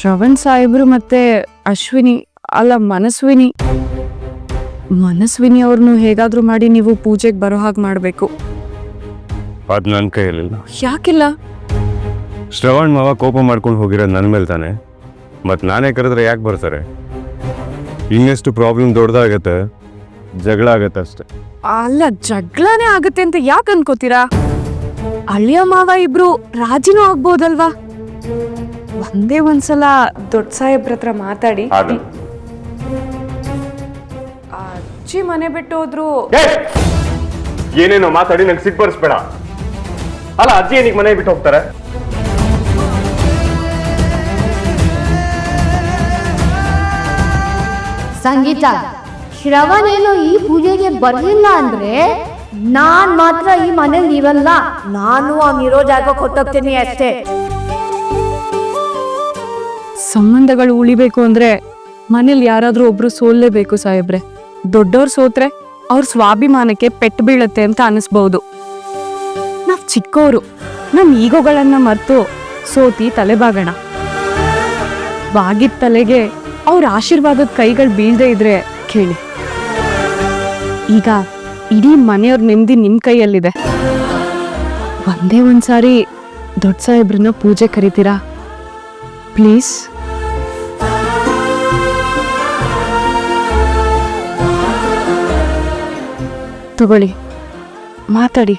ಶ್ರವಣ್ ಸಾಹೇಬ್ರು ಮತ್ತೆ ಅಶ್ವಿನಿ ಅಲ್ಲ ಮನಸ್ವಿನಿ. ಮನಸ್ವಿನಿ ಅವ್ರನ್ನು ಹೇಗಾದ್ರೂ ಮಾಡಿ ನೀವು ಪೂಜೆಗೆ ಬರೋ ಹಾಗೆ ಮಾಡಬೇಕು. ಅದು ನನ್ನ ಕೈಯಲ್ಲಿಲ್ಲ ಯಾಕಿಲ್ಲ? ಶ್ರವಣ್ ಮಾವ ಕೋಪ ಮಾಡ್ಕೊಂಡು ಹೋಗಿರೋದು ನನ್ನ ಮೇಲೆ ತಾನೆ. ಮತ್ತು ನಾನೇ ಕರೆದ್ರೆ ಯಾಕೆ ಬರ್ತಾರೆ? ಇನ್ನೆಷ್ಟು ಪ್ರಾಬ್ಲಮ್ ದೊಡ್ಡದಾಗತ್ತೆ ಜಗಳ ಆಗತ್ತೆ ಅಷ್ಟೆ. ಅಲ್ಲ ಜಗಳನೇ ಆಗತ್ತೆ ಅಂತ ಯಾಕೆ ಅನ್ಕೋತೀರಾ? ಅಳಿಯ ಮಾವ ಇಬ್ರು ರಾಜಿನೂ ಆಗ್ಬೋದಲ್ವಾ? ಒಂದೇ ಒಂದ್ಸಲ ದೊಡ್ಡ ಸಾಹೇಬ್ರ ಹತ್ರ ಮಾತಾಡಿ. ಆಗಲ್ಲ ಆ ಅಜ್ಜಿ ಮನೆ ಬಿಟ್ಟು ಹೋದ್ರು. ಏನೇನೋ ಮಾತಾಡಿ ನಂಗೆ ಸಿಟ್ಟು ಬರ್ಸ್ಬೇಡ. ಅಲ್ಲ ಅಜ್ಜಿ ಏನಿಗೆ ಮನೆ ಬಿಟ್ಟು ಹೋಗ್ತಾರೆ? ಸಂಗೀತ ಶ್ರವಣ್ ಏನು ಈ ಪೂಜೆಗೆ ಬರಲಿಲ್ಲ ಅಂದ್ರೆ ನಾನ್ ಮಾತ್ರ ಈ ಮನೇಲಿ ಇರಲ್ಲ ನಾನು ಅವ್ನಿರೋ ಜಾಗ ಕೊಟ್ಟೋಗ್ತೀನಿ ಅಷ್ಟೇ. ಸಂಬಂಧಗಳು ಉಳಿಬೇಕು ಅಂದ್ರೆ ಮನೇಲಿ ಯಾರಾದ್ರೂ ಒಬ್ರು ಸೋಲ್ಲೇಬೇಕು ಸಾಹೇಬ್ರೆ. ದೊಡ್ಡವ್ರು ಸೋತ್ರೆ ಅವ್ರ ಸ್ವಾಭಿಮಾನಕ್ಕೆ ಪೆಟ್ಟು ಬೀಳತ್ತೆ ಅಂತ ಅನಿಸ್ಬಹುದು ನಾವ್ ಚಿಕ್ಕವರು ನಮ್ ಈಗೋಗಳನ್ನ ಮರ್ತು ಸೋತಿ ತಲೆಬಾಗೋಣ. ಬಾಗಿದ ತಲೆಗೆ ಅವ್ರ ಆಶೀರ್ವಾದದ ಕೈಗಳು ಬೀಳ್ದೇ ಇದ್ರೆ ಕೇಳಿ. ಈಗ ಇಡೀ ಮನೆಯವ್ರ ನೆಮ್ಮದಿ ನಿಮ್ ಕೈಯಲ್ಲಿದೆ. ಒಂದೇ ಒಂದ್ಸಾರಿ ದೊಡ್ಡ ಸಾಹೇಬ್ರನ್ನ ಪೂಜೆ ಕರಿತೀರಾ? ಪ್ಲೀಸ್. ತಗೊಳ್ಳಿ. ಮಾತಾಡಿ.